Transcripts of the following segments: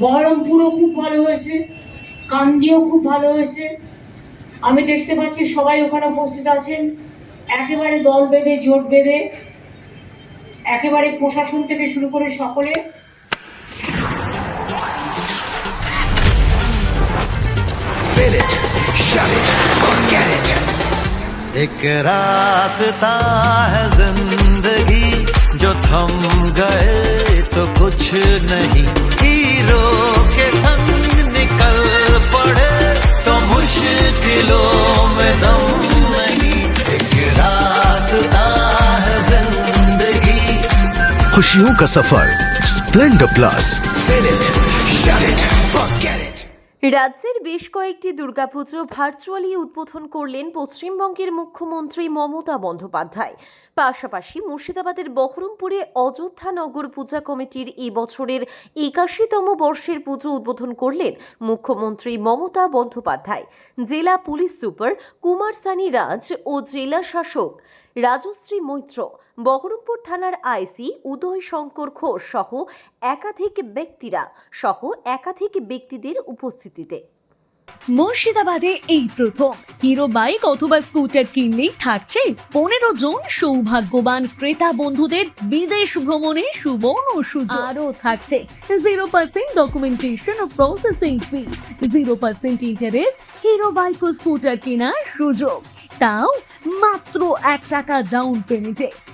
বহরমপুরও খুব ভালো হয়েছে কান্দিও খুব ভালো হয়েছে আমি দেখতে পাচ্ছি সবাই ওখানে উপস্থিত আছেন একেবারে দল বেঁধে জোট বেঁধে একেবারে প্রশাসন থেকে শুরু করে সকলে Fill it, shut it, forget it. एक रास्ता है जिंदगी जो थम गए कुछ नहीं। हीरो के संग निकल पड़े तो मुश्किलों में दम नहीं। एक रास्ता है ज़िंदगी। खुशियों का सफ़र स्प्लेंडर प्लस फिर it, shut it, forget it. রাজ্যের বেশ কয়েকটি দুর্গাপুজো ভার্চুয়ালি উদ্বোধন করলেন পশ্চিমবঙ্গের মুখ্যমন্ত্রী মমতা বন্দ্যোপাধ্যায়। পাশাপাশি মুর্শিদাবাদের বহরমপুরে অযোধ্যা নগর পূজা কমিটির এবছরের বছরের একাশিতম বর্ষের পুজো উদ্বোধন করলেন মুখ্যমন্ত্রী মমতা বন্দ্যোপাধ্যায়। জেলা পুলিশ সুপার কুমার সানি রাজ ও জেলা শাসক রাজশ্রী মৈত্র, বহরমপুর থানার আইসি উদয় শঙ্কর ঘোষ সহ একাধিক ব্যক্তিরা সহ একাধিক ব্যক্তিদের উপস্থিতিতে মুর্শিদাবাদে এই প্রথম। হিরো বাইক অথবা স্কুটার কিনলেই থাকছে পনেরো জন সৌভাগ্যবান ক্রেতা বন্ধুদের বিদেশ ভ্রমণে সুবর্ণ সুযোগ। আরও থাকছে জিরো পার্সেন্ট ডকুমেন্টেশন ও processing fee. Zero percent interest Hero bike ও স্কুটার কেনার সুযোগ। তাও মাত্র এক টাকা ডাউন পেমেন্টে।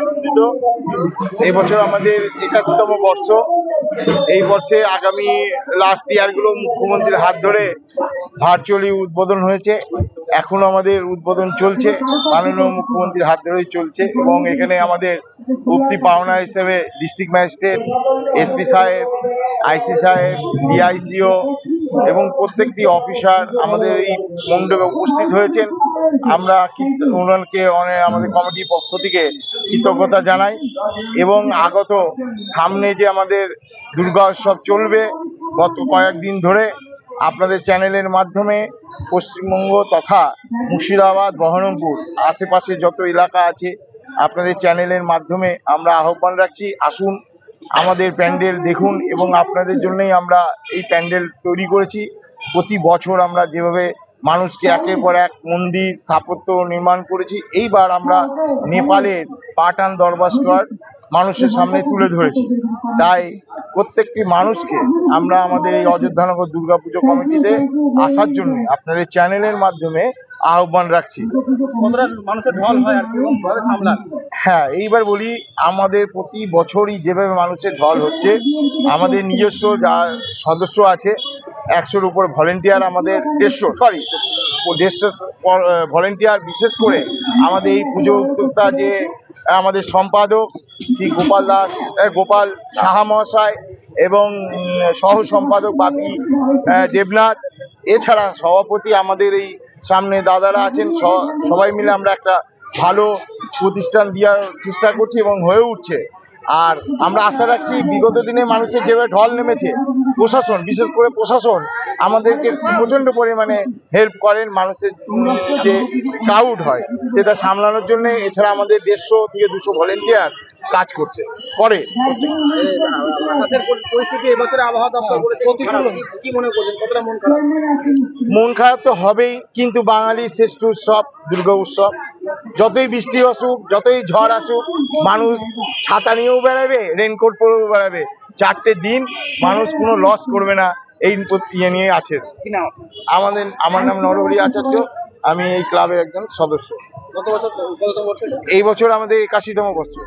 আনন্দিত। এই বছর আমাদের একাশিতম বর্ষ। এই বর্ষে আগামী লাস্ট ইয়ারগুলো মুখ্যমন্ত্রীর হাত ধরে ভার্চুয়ালি উদ্বোধন হয়েছে। এখনও আমাদের উদ্বোধন চলছে। মাননীয় মুখ্যমন্ত্রীর হাত ধরেই চলছে এবং এখানে আমাদের উক্তি পাওনা হিসেবে ডিস্ট্রিক্ট ম্যাজিস্ট্রেট এসপি সাহেব আইসি সাহেব ডিআইসিও এবং প্রত্যেকটি অফিসার আমাদের এই মণ্ডপে উপস্থিত হয়েছেন। আমরা ওনাকে অনেক আমাদের কমিটির পক্ষ থেকে কৃতজ্ঞতা জানাই এবং আগত সামনে যে আমাদের দুর্গা উৎসব চলবে, গত কয়েকদিন ধরে আপনাদের চ্যানেলের মাধ্যমে পশ্চিমবঙ্গ তথা মুর্শিদাবাদ, বহরমপুর আশেপাশে যত এলাকা আছে, আপনাদের চ্যানেলের মাধ্যমে আমরা আহ্বান রাখছি। আসুন, আমাদের প্যান্ডেল দেখুন এবং আপনাদের জন্যই আমরা এই প্যান্ডেল তৈরি করেছি। প্রতি বছর আমরা যেভাবে মানুষকে একের পর এক মন্দির স্থাপত্য নির্মাণ করেছি। এইবার আমরা নেপালের পাটান দরবার স্কোয়ার মানুষের সামনে তুলে ধরেছি। তাই প্রত্যেকটি মানুষকে আমরা আমাদের এই অযোধ্যানগর দুর্গাপুজো কমিটিতে আসার জন্য আপনাদের চ্যানেলের মাধ্যমে আহ্বান রাখছি। হয় হ্যাঁ এইবার বলি আমাদের প্রতি বছরই যেভাবে মানুষের ঢল হচ্ছে আমাদের নিজস্ব যা সদস্য আছে একশোর উপর ভলেন্টিয়ার আমাদের দেড়শো সরি দেড়শো ভলেন্টিয়ার বিশেষ করে আমাদের এই পুজো উদ্যোক্তা যে আমাদের সম্পাদক শ্রী গোপাল দাস গোপাল সাহা মহাশয় এবং সহ সম্পাদক বাপি দেবনাথ, এছাড়া সভাপতি আমাদের এই সামনে দাদারা আছেন সবাই মিলে আমরা একটা ভালো প্রতিষ্ঠান দেওয়ার চেষ্টা করছি এবং হয়ে উঠছে। আর আমরা আশা রাখছি বিগত দিনে মানুষের যেভাবে ঢল নেমেছে প্রশাসন বিশেষ করে প্রশাসন আমাদেরকে প্রচণ্ড পরিমাণে হেল্প করেন মানুষের যে ক্রাউড হয় সেটা সামলানোর জন্য। এছাড়া আমাদের দেড়শো থেকে দুশো ভলেন্টিয়ার কাজ করছে করে। মনে মন খারাপ? মন খারাপ তো হবেই কিন্তু বাঙালির শ্রেষ্ঠ উৎসব দুর্গা উৎসব। যতই বৃষ্টি আসুক যতই ঝড় আসুক মানুষ ছাতা নিয়েও বেড়াবে রেনকোট পরেও বেড়াবে। চারটে দিন মানুষ কোনো লস করবে না এই ইয়ে নিয়ে আছে। আমাদের আমার নাম নরহরি আচার্য আমি এই ক্লাবের একজন সদস্য। এই বছর আমাদের একাশিতম বছর